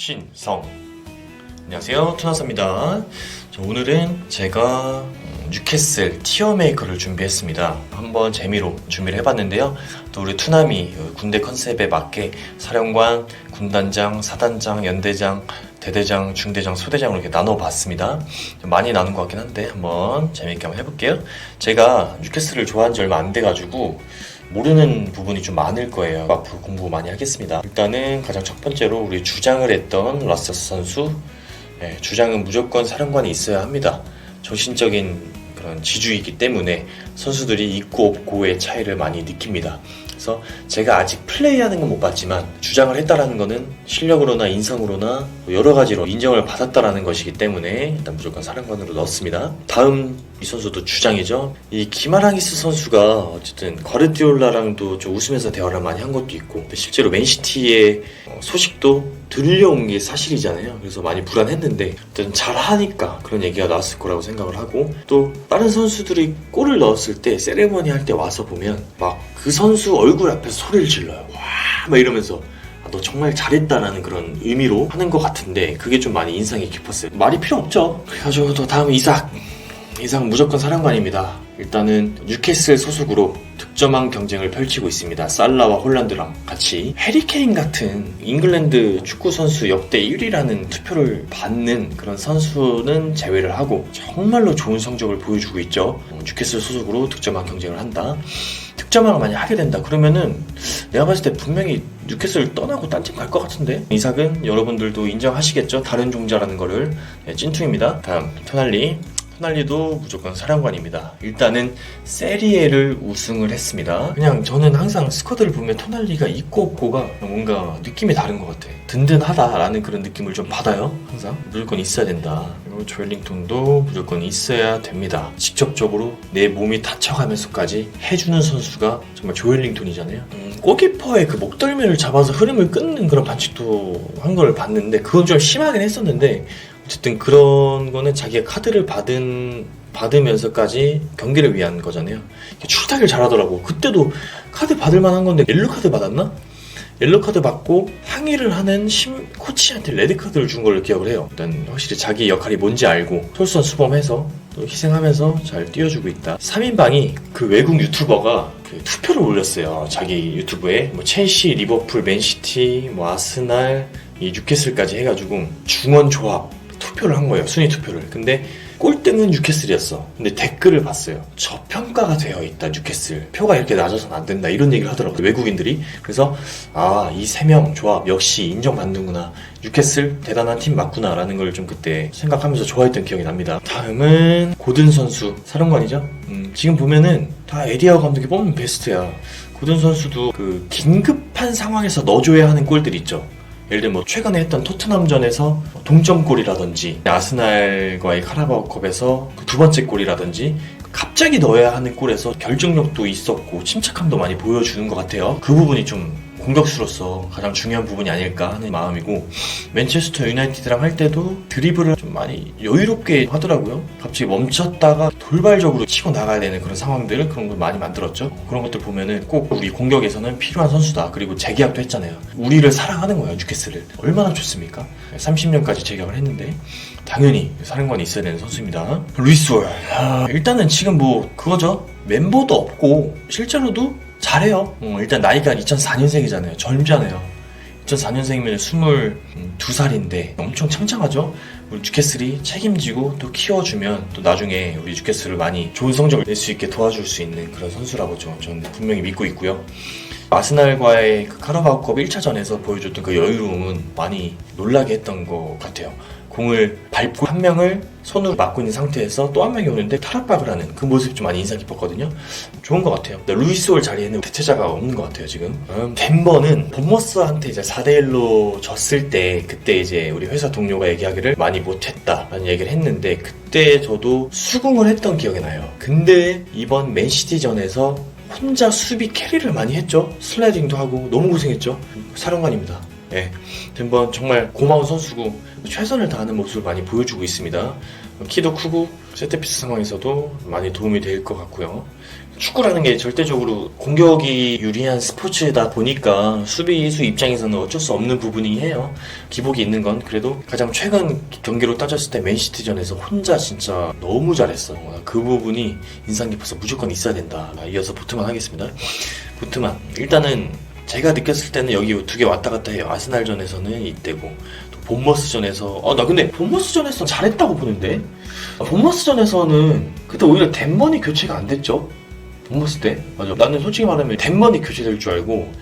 신성. 안녕하세요 투나사입니다. 자, 오늘은 제가 음, 뉴캐슬 티어 메이커를 준비했습니다. 한번 재미로 준비를 해봤는데요. 또 우리 투남이 그 군대 컨셉에 맞게 사령관, 군단장, 사단장, 연대장 대대장, 중대장, 소대장으로 이렇게 나눠봤습니다. 좀 많이 나눈 것 같긴 한데 한번 재밌게 한번 해볼게요. 제가 뉴캐슬을 좋아한 지 얼마 안 돼가지고 모르는 부분이 좀 많을 거예요. 앞으로 공부 많이 하겠습니다. 일단은 가장 첫 번째로 우리 주장을 했던 라스스 선수. 예, 주장은 무조건 사령관이 있어야 합니다. 정신적인 그런 지주이기 때문에 선수들이 있고 없고의 차이를 많이 느낍니다. 그래서 제가 아직 플레이하는 건 못 봤지만 주장을 했다라는 거는 실력으로나 인성으로나 여러 가지로 인정을 받았다라는 것이기 때문에 일단 무조건 사령관으로 넣었습니다. 다음 이 선수도 주장이죠. 이 기마랑이스 선수가 어쨌든 과르디올라랑도 좀 웃으면서 대화를 많이 한 것도 있고 실제로 맨시티의 어, 소식도 들려온 게 사실이잖아요. 그래서 많이 불안했는데 어쨌든 잘하니까 그런 얘기가 나왔을 거라고 생각을 하고 또 다른 선수들이 골을 넣었을 때 세레머니 할 때 와서 보면 막 그 선수 얼굴 앞에서 소리를 질러요. 와 막 이러면서 아, 너 정말 잘했다라는 그런 의미로 하는 것 같은데 그게 좀 많이 인상이 깊었어요. 말이 필요 없죠. 그래가지고 또 다음 이삭. 이삭 무조건 사령관입니다. 일단은 뉴캐슬 소속으로 득점왕 경쟁을 펼치고 있습니다. 살라와 홀란드랑 같이 해리케인 같은 잉글랜드 축구 선수 역대 1위라는 투표를 받는 그런 선수는 제외를 하고 정말로 좋은 성적을 보여주고 있죠. 어, 뉴캐슬 소속으로 득점왕 경쟁을 한다. 득점왕을 만약 하게 된다. 그러면은 내가 봤을 때 분명히 뉴캐슬 떠나고 딴 팀 갈 것 같은데? 이삭은 여러분들도 인정하시겠죠? 다른 종자라는 거를. 네, 찐퉁입니다. 다음 토날리 토날리도 무조건 사령관입니다. 일단은 세리에를 우승을 했습니다. 그냥 저는 항상 스쿼드를 보면 토날리가 있고 없고가 뭔가 느낌이 다른 것 같아. 든든하다라는 그런 느낌을 좀 받아요. 항상 무조건 있어야 된다. 그리고 조엘링턴도 무조건 있어야 됩니다. 직접적으로 내 몸이 다쳐가면서까지 해주는 선수가 정말 조엘링턴이잖아요. 음, 골키퍼의 그 목덜미를 잡아서 흐름을 끊는 그런 반칙도 한 걸 봤는데 그건 좀 심하긴 했었는데 어쨌든 그런 거는 자기가 카드를 받은 받으면서까지 경기를 위한 거잖아요. 출타기를 잘하더라고. 그때도 카드 받을 만한 건데 옐로 카드 받았나? 옐로 카드 받고 항의를 하는 심, 코치한테 레드 카드를 준 걸로 기억을 해요. 일단 확실히 자기 역할이 뭔지 알고 솔선수범해서 또 희생하면서 잘 띄워주고 있다. 3인방이 그 외국 유튜버가 그 투표를 올렸어요. 자기 유튜브에 뭐 첼시, 리버풀, 맨시티, 뭐 아스날, 이 뉴캐슬까지 해가지고 중원 조합 투표를 한 거예요. 순위 투표를. 근데 꼴등은 뉴캐슬이었어. 근데 댓글을 봤어요. 저평가가 되어 있다, 뉴캐슬. 표가 이렇게 낮아서는 안 된다. 이런 얘기를 하더라고요. 외국인들이. 그래서, 아, 이 세 명 조합 역시 인정받는구나. 뉴캐슬 대단한 팀 맞구나. 라는 걸 좀 그때 생각하면서 좋아했던 기억이 납니다. 다음은 고든 선수. 사령관이죠? 음, 지금 보면은 다 에디아우 감독이 뽑는 베스트야. 고든 선수도 그 긴급한 상황에서 넣어줘야 하는 골들 있죠. 예를 들면 뭐 최근에 했던 토트넘전에서 동점골이라든지 아스날과의 카라바오컵에서 그 두 번째 골이라든지 갑자기 넣어야 하는 골에서 결정력도 있었고 침착함도 많이 보여주는 것 같아요. 그 부분이 좀 공격수로서 가장 중요한 부분이 아닐까 하는 마음이고 맨체스터 유나이티드랑 할 때도 드리블을 좀 많이 여유롭게 하더라고요. 갑자기 멈췄다가 돌발적으로 치고 나가야 되는 그런 상황들 그런 걸 많이 만들었죠. 그런 것들 보면은 꼭 우리 공격에서는 필요한 선수다. 그리고 재계약도 했잖아요. 우리를 사랑하는 거예요, 뉴캐슬을. 얼마나 좋습니까? 30년까지 재계약을 했는데 당연히 사령관이 있어야 되는 선수입니다. 루이스 월. 아, 일단은 지금 뭐 그거죠. 멤버도 없고 실제로도 잘해요. 어, 일단 나이가 2004년생이잖아요. 젊잖아요. 2004년생이면 22살인데 엄청 창창하죠? 우리 뉴캐슬이 책임지고 또 키워주면 또 나중에 우리 뉴캐슬을 많이 좋은 성적을 낼 수 있게 도와줄 수 있는 그런 선수라고 저, 저는 분명히 믿고 있고요. 아스날과의 그 카라바오컵 1차전에서 보여줬던 그 여유로움은 많이 놀라게 했던 것 같아요. 공을 밟고 한 명을 손으로 막고 있는 상태에서 또 한 명이 오는데 탈압박을 하는 그 모습이 좀 많이 인상 깊었거든요. 좋은 것 같아요. 루이스 올 자리에는 대체자가 없는 것 같아요, 지금. 음, 덴버는 본머스한테 이제 4대1로 졌을 때 그때 이제 우리 회사 동료가 얘기하기를 많이 못했다 라는 얘기를 했는데 그때 저도 수긍을 했던 기억이 나요. 근데 이번 맨시티전에서 혼자 수비 캐리를 많이 했죠. 슬라이딩도 하고 너무 고생했죠. 사령관입니다. 예, 덴번 정말 고마운 선수고 최선을 다하는 모습을 많이 보여주고 있습니다. 키도 크고 세트피스 상황에서도 많이 도움이 될 것 같고요. 축구라는 게 절대적으로 공격이 유리한 스포츠다 보니까 수비수 입장에서는 어쩔 수 없는 부분이 해요. 기복이 있는 건 그래도 가장 최근 경기로 따졌을 때 맨시티전에서 혼자 진짜 너무 잘했어. 그 부분이 인상 깊어서 무조건 있어야 된다. 이어서 보트만 하겠습니다. 보트만 일단은 제가 느꼈을 때는 여기 두 개 왔다 갔다 해요. 아스날전에서는 이때고 또 본머스전에서 어나 근데 본머스전에서 잘했다고 보는데 아, 본머스전에서는 그때 오히려 덴번이 교체가 안 됐죠. 본머스 때 맞아. 나는 솔직히 말하면 덴번이 교체될 줄 알고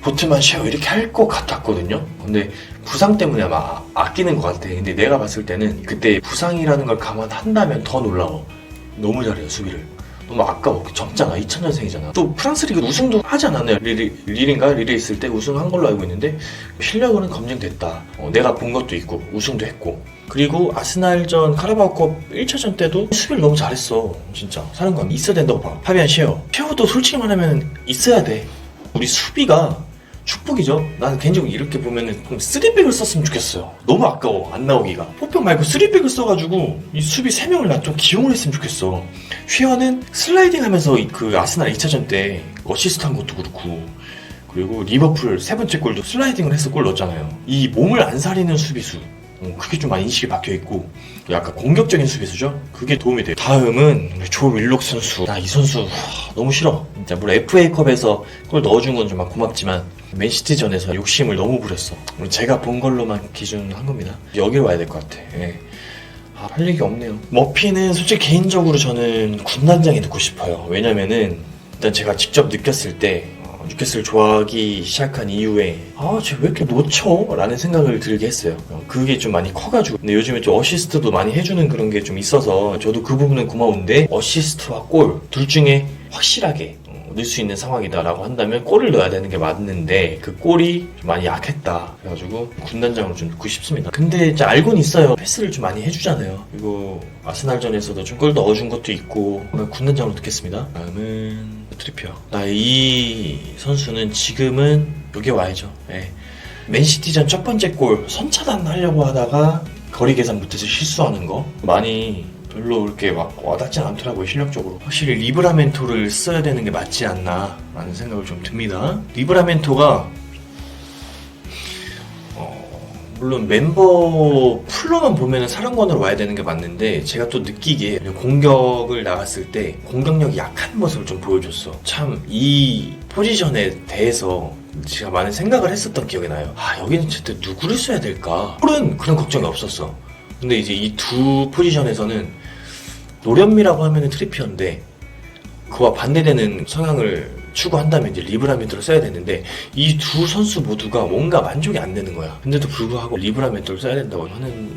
보트만 쉐어 이렇게 할 것 같았거든요. 근데 부상 때문에 아마 아끼는 것 같아. 근데 내가 봤을 때는 그때 부상이라는 걸 감안한다면 더 놀라워. 너무 잘해요 수비를. 너무 아까워. 젊잖아. 2000년생이잖아. 또 프랑스 리그 우승도 하지 않았나요? 리리, 릴인가? 릴에 있을 때 우승한 걸로 알고 있는데 실력으로는 검증됐다. 어, 내가 본 것도 있고 우승도 했고 그리고 아스날전 카라바오컵 1차전 때도 수비를 너무 잘했어. 진짜. 사령관 있어야 된다고 봐. 파비안 쉐어. 쉐어도 솔직히 말하면 있어야 돼. 우리 수비가 축복이죠. 나는 개인적으로 이렇게 보면은 좀 3백을 썼으면 좋겠어요. 너무 아까워. 안 나오기가. 포평 말고 3백을 써가지고 이 수비 3명을 난 좀 기용을 했으면 좋겠어. 휘어는 슬라이딩 하면서 이그 아스날 2차전 때 어시스트 한 것도 그렇고 그리고 리버풀 세 번째 골도 슬라이딩을 해서 골 넣었잖아요. 이 몸을 안 사리는 수비수. 어, 그게 좀 많이 인식이 박혀 있고 약간 공격적인 수비수죠. 그게 도움이 돼요. 다음은 조 윌록 선수. 나 이 선수 하, 너무 싫어. 진짜 물론 FA컵에서 골 넣어준 건 좀 고맙지만 맨시티전에서 욕심을 너무 부렸어. 제가 본 걸로만 기준한 겁니다. 여길 와야 될 것 같아. 예. 아, 할 얘기 없네요. 머피는 솔직히 개인적으로 저는 군단장에 넣고 싶어요. 왜냐면은 일단 제가 직접 느꼈을 때 어, 뉴캐슬 좋아하기 시작한 이후에 아, 쟤 왜 이렇게 놓쳐? 라는 생각을 들게 했어요. 어, 그게 좀 많이 커가지고. 근데 요즘에 좀 어시스트도 많이 해주는 그런 게 좀 있어서 저도 그 부분은 고마운데 어시스트와 골 둘 중에 확실하게 어, 넣을 수 있는 상황이다라고 한다면 골을 넣어야 되는 게 맞는데 그 골이 좀 많이 약했다. 그래가지고 군단장으로 좀 넣고 싶습니다. 근데 이제 알고는 있어요. 패스를 좀 많이 해주잖아요. 그리고 아스날전에서도 좀 골 넣어준 것도 있고 군단장으로 넣겠습니다. 다음은 트리피어 나 이 선수는 지금은 여기 와야죠. 예. 맨시티전 첫 번째 골 선차단 하려고 하다가 거리 계산 못해서 실수하는 거 많이 별로 그렇게 막 와닿지 않더라고요 실력적으로. 확실히 리브라멘토를 써야 되는 게 맞지 않나 라는 생각을 좀 듭니다. 리브라멘토가 어, 물론 멤버 풀로만 보면 사령관으로 와야 되는 게 맞는데 제가 또 느끼기에 공격을 나갔을 때 공격력이 약한 모습을 좀 보여줬어. 참 이 포지션에 대해서 제가 많은 생각을 했었던 기억이 나요. 아 여기는 진짜 누구를 써야 될까? 홀은 그런 걱정이 없었어. 근데 이제 이 두 포지션에서는 노련미라고 하면은 트리피어인데 그와 반대되는 성향을 추구한다면 이제 리브라멘토를 써야 되는데 이 두 선수 모두가 뭔가 만족이 안 되는 거야. 근데도 불구하고 리브라멘토를 써야 된다고 하는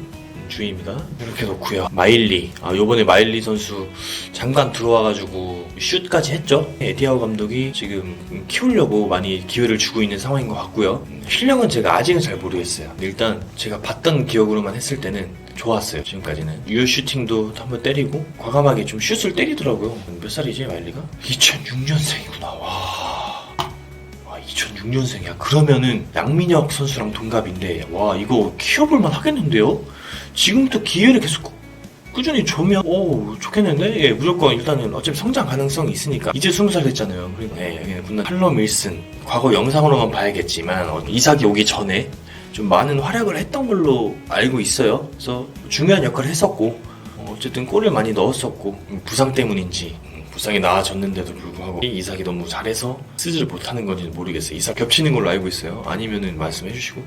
주의입니다. 이렇게 놓고요. 마일리. 아, 요번에 마일리 선수 잠깐 들어와가지고 슛까지 했죠. 에디아우 감독이 지금 키우려고 많이 기회를 주고 있는 상황인 것 같고요. 실력은 제가 아직은 잘 모르겠어요. 일단 제가 봤던 기억으로만 했을 때는 좋았어요. 지금까지는 유 슈팅도 한번 때리고 과감하게 좀 슛을 때리더라고요. 몇 살이지 마일리가? 2006년생이구나. 와. 와 2006년생이야. 그러면은 양민혁 선수랑 동갑인데 와 이거 키워볼만 하겠는데요? 지금부터 기회를 계속 꾸- 꾸준히 주면 오 좋겠는데? 예 무조건 일단은 어차피 성장 가능성이 있으니까. 이제 20살 됐잖아요. 그리고 예, 예 군단 칼럼 윌슨 과거 영상으로만 봐야겠지만 어, 이삭이 오기 전에 좀 많은 활약을 했던 걸로 알고 있어요. 그래서 중요한 역할을 했었고 어, 어쨌든 골을 많이 넣었었고 음, 부상 때문인지 음, 부상이 나아졌는데도 불구하고 이 이삭이 너무 잘해서 쓰지를 못하는 건지 모르겠어요. 이삭 겹치는 걸로 알고 있어요. 아니면은 말씀해 주시고.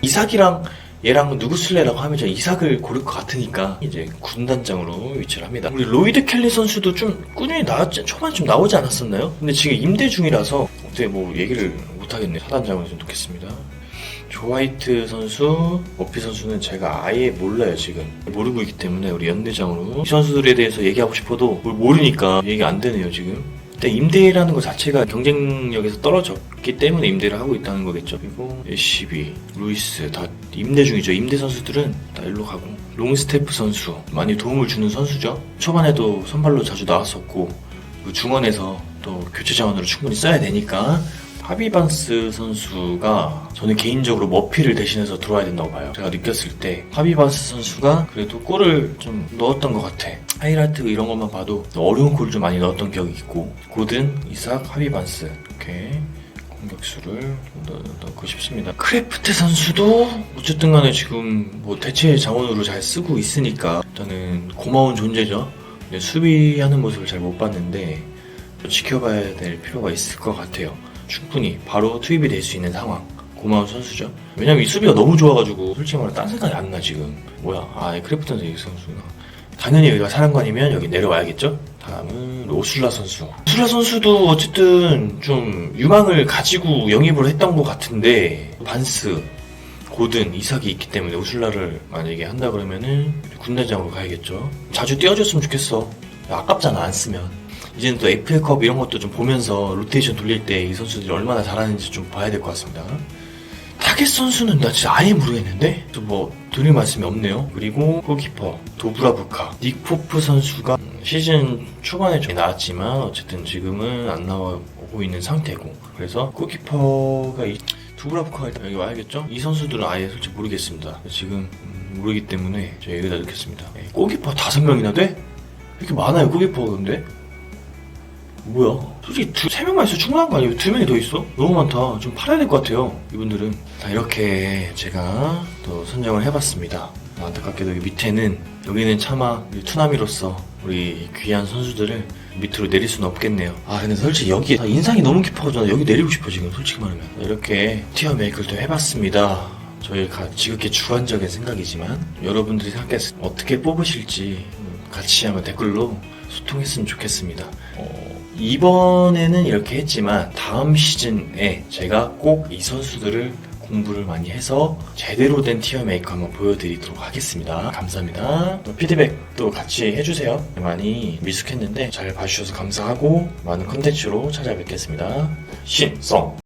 이삭이랑 얘랑 누구 쓸래라고 하면 저 이삭을 고를 것 같으니까 이제 군단장으로 위치를 합니다. 우리 로이드 켈리 선수도 좀 꾸준히 나왔지 초반 좀 나오지 않았었나요? 근데 지금 임대 중이라서 어떻게 뭐 얘기를 못 하겠네. 사단장으로 좀 놓겠습니다. 조 화이트 선수, 머피 선수는 제가 아예 몰라요 지금 모르고 있기 때문에 우리 연대장으로 이 선수들에 대해서 얘기하고 싶어도 뭘 모르니까 얘기 안 되네요 지금. 일단 임대라는 것 자체가 경쟁력에서 떨어졌기 때문에 임대를 하고 있다는 거겠죠. 그리고 SCB, 루이스 다 임대 중이죠. 임대 선수들은 다 일로 가고 롱스테프 선수 많이 도움을 주는 선수죠. 초반에도 선발로 자주 나왔었고 그 중원에서 또 교체 자원으로 충분히 써야 되니까 하비반스 선수가 저는 개인적으로 머피를 대신해서 들어와야 된다고 봐요. 제가 느꼈을 때 하비반스 선수가 그래도 골을 좀 넣었던 것 같아. 하이라이트 이런 것만 봐도 어려운 골을 좀 많이 넣었던 기억이 있고 고든, 이삭, 하비반스 이렇게 공격수를 넣, 넣고 싶습니다. 크래프트 선수도 어쨌든 간에 지금 뭐 대체 자원으로 잘 쓰고 있으니까 일단은 고마운 존재죠. 수비하는 모습을 잘 못 봤는데 지켜봐야 될 필요가 있을 것 같아요. 충분히 바로 투입이 될 수 있는 상황. 고마운 선수죠. 왜냐면 이 수비가 너무 좋아가지고 솔직히 말해 딴 생각이 안 나 지금. 뭐야? 아, 이 크래프트 선수 이 선수가. 당연히 여기가 사랑관이면 여기 내려와야겠죠? 다음은 오술라 선수. 오술라 선수도 어쨌든 좀 유망을 가지고 영입을 했던 것 같은데 반스, 고든, 이삭이 있기 때문에 오술라를 만약에 한다 그러면은 군단장으로 가야겠죠. 자주 뛰어줬으면 좋겠어. 아깝잖아 안 쓰면. 이제는 또 FA컵 이런 것도 좀 보면서 로테이션 돌릴 때 이 선수들이 얼마나 잘하는지 좀 봐야 될 것 같습니다. 타겟 선수는 나 진짜 아예 모르겠는데? 또뭐 드릴 말씀이 없네요. 그리고 골키퍼 도브라부카 닉 포프 선수가 음, 시즌 초반에 좀 나왔지만 어쨌든 지금은 안 나오고 있는 상태고 그래서 골키퍼가 이 두브라부카가 일단 여기 와야겠죠? 이 선수들은 아예 솔직히 모르겠습니다. 지금 음, 모르기 때문에 제가 여기다 넣겠습니다. 네, 골키퍼 다섯 명이나 돼? 이렇게 많아요 골키퍼가 근데? 뭐야? 솔직히 두, 세 명만 있어 충분한 거 아니에요? 두 명이 더 있어? 너무 많다. 좀 팔아야 될 것 같아요. 이분들은. 자, 이렇게 제가 또 선정을 해봤습니다. 안타깝게도 여기 밑에는, 여기는 차마 투나미로서 우리 귀한 선수들을 밑으로 내릴 수는 없겠네요. 아, 근데 솔직히 여기 아, 인상이 너무 깊어가지고 나 여기 내리고 싶어, 지금. 솔직히 말하면. 이렇게 티어 메이크를 또 해봤습니다. 저희 가 지극히 주관적인 생각이지만 여러분들이 생각했을 때 어떻게 뽑으실지 음, 같이 한번 댓글로 소통했으면 좋겠습니다. 어, 이번에는 이렇게 했지만 다음 시즌에 제가 꼭 이 선수들을 공부를 많이 해서 제대로 된 티어 메이커 한번 보여드리도록 하겠습니다. 감사합니다. 또 피드백도 같이 해주세요. 많이 미숙했는데 잘 봐주셔서 감사하고 많은 컨텐츠로 찾아뵙겠습니다. 신성